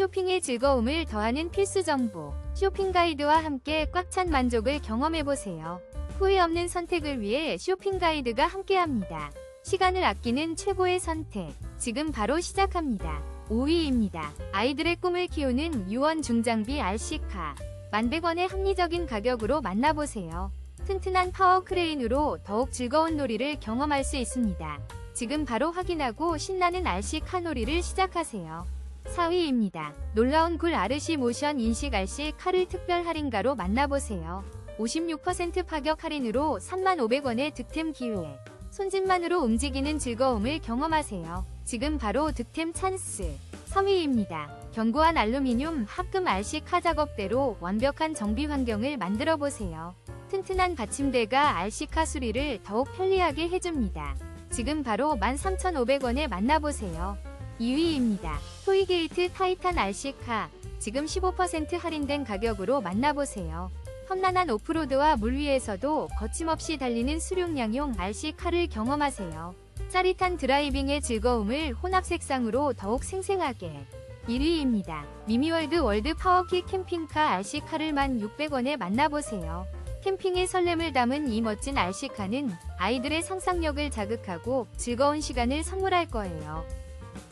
쇼핑의 즐거움을 더하는 필수 정보. 쇼핑 가이드와 함께 꽉 찬 만족을 경험해보세요. 후회 없는 선택을 위해 쇼핑 가이드가 함께합니다. 시간을 아끼는 최고의 선택. 지금 바로 시작합니다. 5위입니다. 아이들의 꿈을 키우는 유원 중장비 RC카. 만백원의 합리적인 가격으로 만나보세요. 튼튼한 파워 크레인으로 더욱 즐거운 놀이를 경험할 수 있습니다. 지금 바로 확인하고 신나는 RC카 놀이를 시작하세요. 4위입니다. 놀라운 굴 아르시 모션 인식 RC 카를 특별 할인가로 만나보세요. 56% 파격 할인으로 3500원의 득템 기회. 손짓만으로 움직이는 즐거움을 경험하세요. 지금 바로 득템 찬스. 3위입니다. 견고한 알루미늄 합금 RC 카 작업대로 완벽한 정비 환경을 만들어 보세요. 튼튼한 받침대가 RC 카 수리를 더욱 편리하게 해줍니다. 지금 바로 13,500원에 만나보세요. 2위입니다. 토이게이트 타이탄 RC카. 지금 15% 할인된 가격으로 만나보세요. 험난한 오프로드와 물 위에서도 거침없이 달리는 수륙량용 RC카를 경험하세요. 짜릿한 드라이빙의 즐거움을 혼합 색상으로 더욱 생생하게. 1위입니다. 미미월드 월드 파워킥 캠핑카 RC카를 1,600원에 만나보세요. 캠핑의 설렘을 담은 이 멋진 RC카는 아이들의 상상력을 자극하고 즐거운 시간을 선물할 거예요.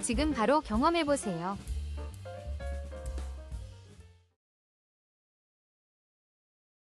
지금 바로 경험해보세요.